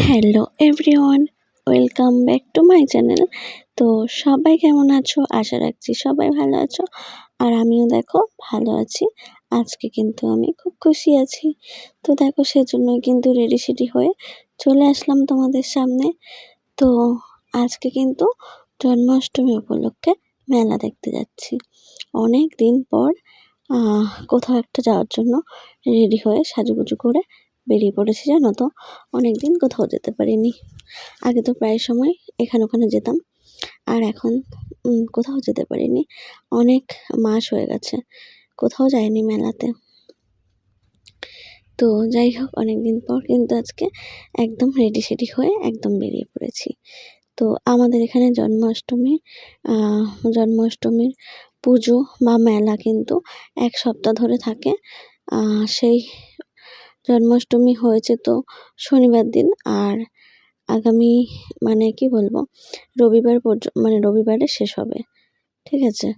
Hello everyone, welcome back to my channel. তো সবাই কেমন আছো? আশা রাখছি সবাই ভালো আছো। আর আমিও দেখো ভালো আছি। আজকে কিন্তু আমি খুব খুশি আছি। তো দেখো সেজন্যই কিন্তু রেডি সেডি হয়ে চলে আসলাম তোমাদের সামনে। তো আজকে কিন্তু জন্মাষ্টমী উপলক্ষে মেলা দেখতে যাচ্ছি। অনেক দিন পর কোথাও একটা যাওয়ার জন্য রেডি হয়ে সাজুগুজু করে বেরিয়ে পড়েছি, জানো তো? অনেক দিন কোথাও যেতে পারিনি। আগে তো প্রায় সময় এখানে ওখানে যেতাম। আর এখন কোথাও যেতে পারিনি। অনেক মাস হয়ে গেছে। কোথাও যাইনি মেলাতে। তো যাই হোক অনেক দিন পর কিন্তু আজকে একদম রেডি সেডি হয়ে একদম বেরিয়ে পড়েছি। তো আমাদের এখানে জন্মাষ্টমী জন্মাষ্টমীর পুজো বা মেলা কিন্তু এক সপ্তাহ ধরে থাকে। সেই জন্মাষ্টমী হয়েছে তো শনিবার দিন আর আগামী মানে কি বলব, রবিবার পর্য মানে রবিবারে শেষ হবে, ঠিক আছে?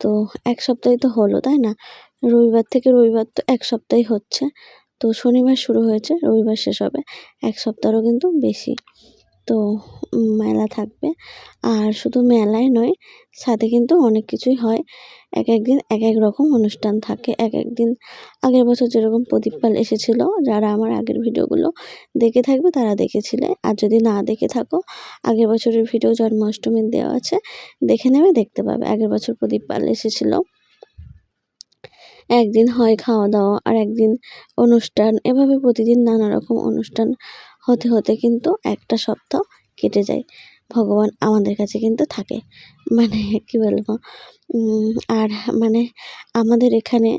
তো এক সপ্তাহে তো হলো, তাই না? রবিবার থেকে রবিবার তো এক সপ্তাহই হচ্ছে, তো শনিবার শুরু হয়েছে, রবিবার শেষ হবে, এক সপ্তাহেরও কিন্তু বেশি, তো মেলা থাকবে। আর শুধু মেলাই নয়, সাথে কিন্তু অনেক কিছুই হয়। এক এক দিন এক এক রকম অনুষ্ঠান থাকে। এক এক দিন আগের বছর যেরকম প্রদীপ পাল এসেছিল, যারা আমার আগের ভিডিওগুলো দেখে থাকবে তারা দেখেছিলে। আর যদি না দেখে থাকো, আগের বছরের ভিডিও জন্মাষ্টমীর দেওয়া আছে, দেখে নেবে, দেখতে পাবে। আগের বছর প্রদীপ পাল এসেছিল। একদিন হয় খাওয়া দাওয়া আর একদিন অনুষ্ঠান। এভাবে প্রতিদিন নানা রকম অনুষ্ঠান হতে হতে কিন্তু একটা সপ্তাহ কেটে যায়। ভগবান আমাদের কাছে কিন্তু থাকে। মানে কি বলব? আর মানে আমাদের এখানে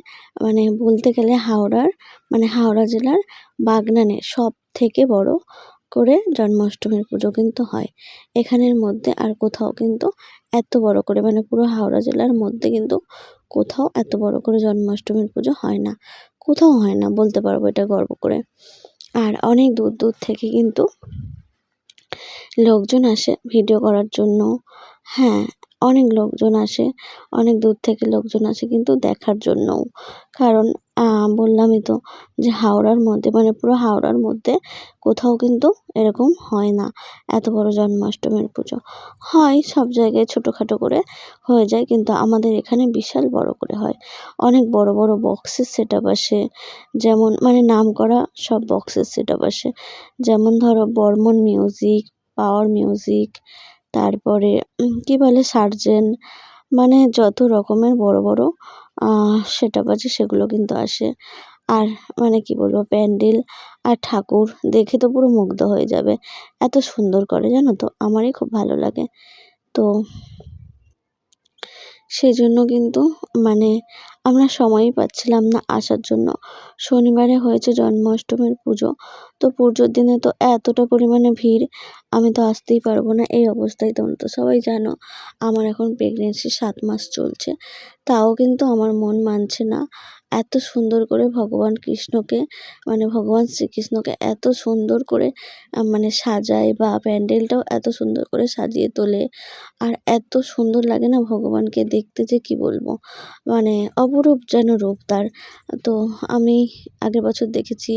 মানে বলতে গেলে হাওড়ার মানে হাওড়া জেলার বাগনানে সব থেকে বড় করে জন্মাষ্টমীর পুজো কিন্তু হয়। এখানের মধ্যে আর কোথাও কিন্তু এত বড় করে মানে পুরো হাওড়া জেলার মধ্যে কিন্তু কোথাও এত বড় করে জন্মাষ্টমীর পুজো হয় না। কোথাও হয় না, বলতে পারব এটা গর্ব করে। আর অনেক দূর দূর থেকে কিন্তু লোকজন আসে ভিডিও করার জন্য। হ্যাঁ অনেক লোকজন আসে, অনেক দূর থেকে লোকজন আসে কিন্তু দেখার জন্যও। কারণ বললামই তো, যে হাওড়ার মধ্যে মানে পুরো হাওড়ার মধ্যে কোথাও কিন্তু এরকম হয় না। এত বড় জন্মাষ্টমীর পুজো। হয় সব জায়গায় ছোটোখাটো করে হয়ে যায়, কিন্তু আমাদের এখানে বিশাল বড় করে হয়। অনেক বড় বড় বক্সের সেট আপ আসে, যেমন মানে নাম করা সব বক্সের সেট আপ আসে। যেমন ধরো বর্মন মিউজিক পাওয়ার মিউজিক তারপরে কী বলে সার্জেন মানে যত রকমের বড় বড় সেটা বাজে সেগুলো কিন্তু আসে। আর মানে কি বলব, প্যান্ডেল আর ঠাকুর দেখে তো পুরো মুগ্ধ হয়ে যাবে। এত সুন্দর করে জানো তো, আমারই খুব ভালো লাগে। তো সেই জন্য কিন্তু মানে আমরা সময়ই পাচ্ছিলাম না আসার জন্য। শনিবারে হয়েছে জন্মাষ্টমীর পুজো, তো পুজোর দিনে তো এতটা পরিমাণে ভিড়, আমি তো আসতেই পারব না। এই অবস্থায় তোমরা তো সবাই জানো, আমার এখন প্রেগনেন্সি সাত মাস চলছে। তাও কিন্তু আমার মন মানছে না। এত সুন্দর করে ভগবান কৃষ্ণকে মানে ভগবান শ্রীকৃষ্ণকে এত সুন্দর করে মানে সাজায় বা প্যান্ডেলটাও এত সুন্দর করে সাজিয়ে তোলে। আর এত সুন্দর লাগে না ভগবানকে দেখতে যে কি বলব? মানে অপরূপ যেন রূপ তার। তো আমি আগের বছর দেখেছি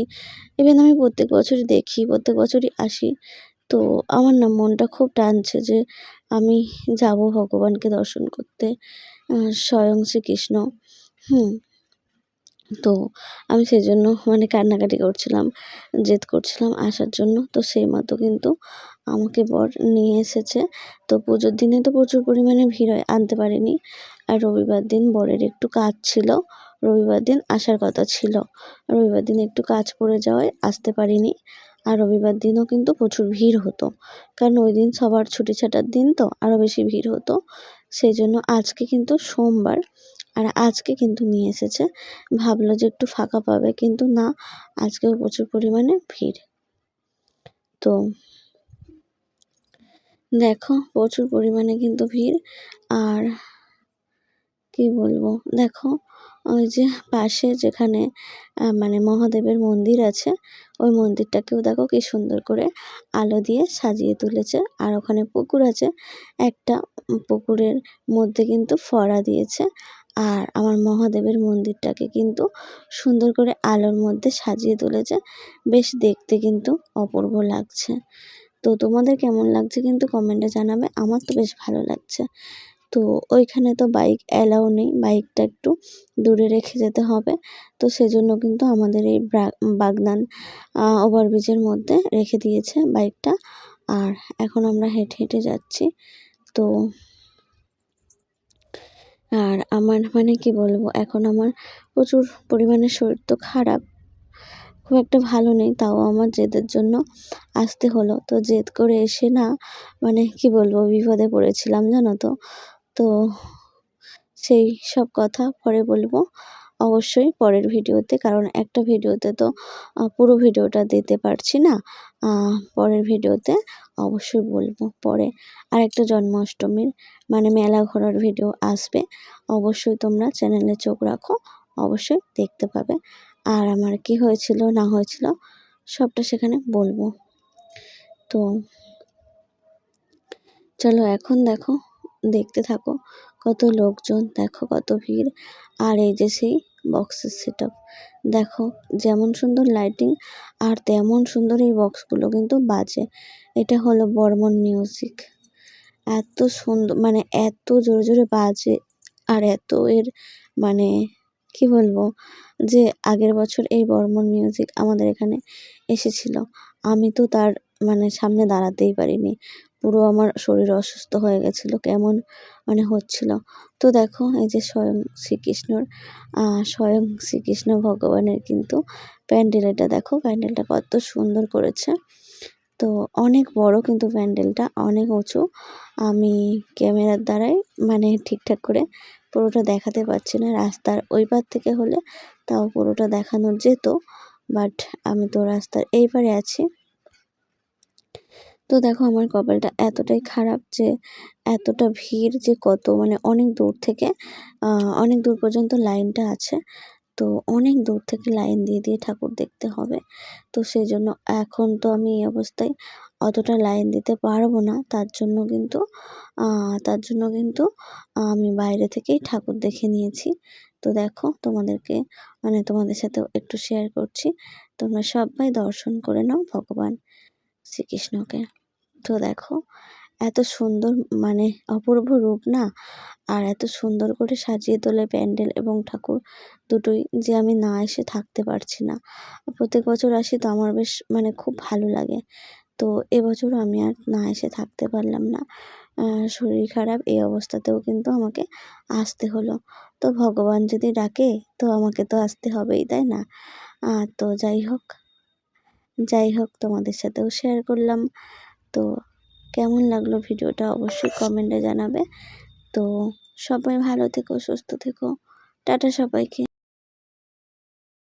ইভেন আমি প্রত্যেক বছরই দেখি, প্রত্যেক বছরই আসি। তো আমার না মনটা খুব টানছে যে আমি যাব ভগবানকে দর্শন করতে স্বয়ং শ্রীকৃষ্ণ। হুম তো আমি সেই জন্য মানে কান্নাকাটি করছিলাম, জেদ করছিলাম আসার জন্য। তো সেই মতো কিন্তু আমাকে বর নিয়ে এসেছে। তো পুজোর দিনে তো প্রচুর পরিমাণে ভিড় হয়, আনতে পারিনি। আর রবিবার দিন বরের একটু কাজ ছিল। রবিবার দিন আসার কথা ছিল। রবিবার দিন একটু কাজ পড়ে যাওয়ায় আসতে পারিনি। আর রবিবার দিনও কিন্তু প্রচুর ভিড় হতো। কারণ ওই দিন সবার ছুটি ছাটার দিন তো আরও বেশি ভিড় হতো। সেই জন্য আজকে কিন্তু সোমবার, আর আজকে কিন্তু নিয়ে এসেছে। ভাবলো যে একটু ফাঁকা পাবে, কিন্তু না আজকেও প্রচুর পরিমাণে ভিড়। তো দেখো, প্রচুর পরিমাণে কিন্তু ভিড়, আর কি বলব? দেখো, ওই যে পাশে যেখানে মানে মহাদেবের মন্দির আছে, ওই মন্দিরটাকেও দেখো কি সুন্দর করে আলো দিয়ে সাজিয়ে তুলেছে। আর ওখানে পুকুর আছে, একটা পুকুরের মধ্যে কিন্তু ফড়া দিয়েছে। আর আমার মহাদেবের মন্দিরটাকে কিন্তু সুন্দর করে আলোর মধ্যে সাজিয়ে তুলেছে। বেশ দেখতে কিন্তু অপূর্ব লাগছে। তো তোমাদের কেমন লাগছে কিন্তু কমেন্টে জানাবে, আমার তো বেশ ভালো লাগছে। তো ওইখানে তো বাইক অ্যালাউ নেই। বাইকটা একটু দূরে রেখে যেতে হবে। তো সেজন্য কিন্তু আমাদের এই বাগনান ওভারব্রিজের মধ্যে রেখে দিয়েছে বাইকটা আর এখন আমরা হেঁটে হেঁটে যাচ্ছি। তো আর আমার মানে কি বলব, এখন আমার প্রচুর পরিমাণে শরীর তো খারাপ। খুব একটা ভালো নেই, তাও আমার জেদের জন্য আসতে হলো। তো জেদ করে এসে না মানে কি বলব, বিপদে পড়েছিলাম, জানো তো? তো সেই সব কথা পরে বলব। অবশ্যই পরের ভিডিওতে, কারণ একটা ভিডিওতে তো পুরো ভিডিওটা দিতে পারছি না। পরের ভিডিওতে অবশ্যই বলব। পরে আর একটা জন্মাষ্টমীর মানে মেলা ঘোরার ভিডিও আসবে। অবশ্যই তোমরা চ্যানেলে চোখ রাখো, অবশ্যই দেখতে পাবে। আর আমার কি হয়েছিল, না হয়েছিল, সবটা সেখানে বলব। তো চলো এখন দেখো দেখতে থাকো। কত লোকজন, দেখো কত ভিড়। আর এই যে সেই বক্সের সেট দেখো যেমন সুন্দর লাইটিং আর তেমন সুন্দর এই বক্সগুলো কিন্তু বাজে। এটা হলো বর্মন মিউজিক এত সুন্দর মানে এত জোরে জোরে বাজে আর এত এর মানে কি বলব, যে আগের বছর এই বর্মন মিউজিক আমাদের এখানে এসেছিল। আমি তো তার মানে সামনে দাঁড়াতেই পারিনি। পুরো আমার শরীর অসুস্থ হয়ে গেছিল, কেমন মানে হচ্ছিল। তো দেখো, এই যে স্বয়ং শ্রীকৃষ্ণর স্বয়ং শ্রীকৃষ্ণ ভগবানের কিন্তু প্যান্ডেল এটা দেখো, প্যান্ডেলটা কত সুন্দর করেছে। তো অনেক বড় কিন্তু প্যান্ডেলটা, অনেক উঁচু। আমি ক্যামেরার দ্বারাই মানে ঠিকঠাক করে পুরোটা দেখাতে পারছি না। রাস্তার ওই পার থেকে হলে তাও পুরোটা দেখানো যেত, বাট আমি তো রাস্তার এই পারে আছি। তো দেখো আমার কপালটা এতটাই খারাপ যে, এতটা ভিড় যে কত মানে অনেক দূর থেকে অনেক দূর পর্যন্ত লাইনটা আছে। তো অনেক দূর থেকে লাইন দিয়ে দিয়ে ঠাকুর দেখতে হবে। তো সেই জন্য এখন তো আমি এই অবস্থায় অতটা লাইন দিতে পারব না। তার জন্য কিন্তু তার জন্য কিন্তু আমি বাইরে থেকেই ঠাকুর দেখে নিয়েছি। তো দেখো তোমাদেরকে মানে তোমাদের সাথেও একটু শেয়ার করছি। তোমরা সবাই দর্শন করে নাও ভগবান শ্রীকৃষ্ণকে। তো দেখো, এত সুন্দর মানে অপূর্ব রূপ না? আর এত সুন্দর করে সাজিয়ে তোলে প্যান্ডেল এবং ঠাকুর দুটোই যে আমি না এসে থাকতে পারছি না। প্রত্যেক বছর আসি তো আমার বেশ মানে খুব ভালো লাগে। তো এবছর আমি আর না এসে থাকতে পারলাম না। শরীর খারাপ, এই অবস্থাতেও কিন্তু আমাকে আসতে হলো। তো ভগবান যদি ডাকে, তো আমাকে তো আসতে হবেই, তাই না? তো যাই হোক যাই হোক তোমাদের সাথেও শেয়ার করলাম। তো কেমন লাগল ভিডিওটা অবশ্যই কমেন্টে জানাবে। তো সবাই ভালো থেকো, সুস্থ থেকো। টাটা সবাইকে।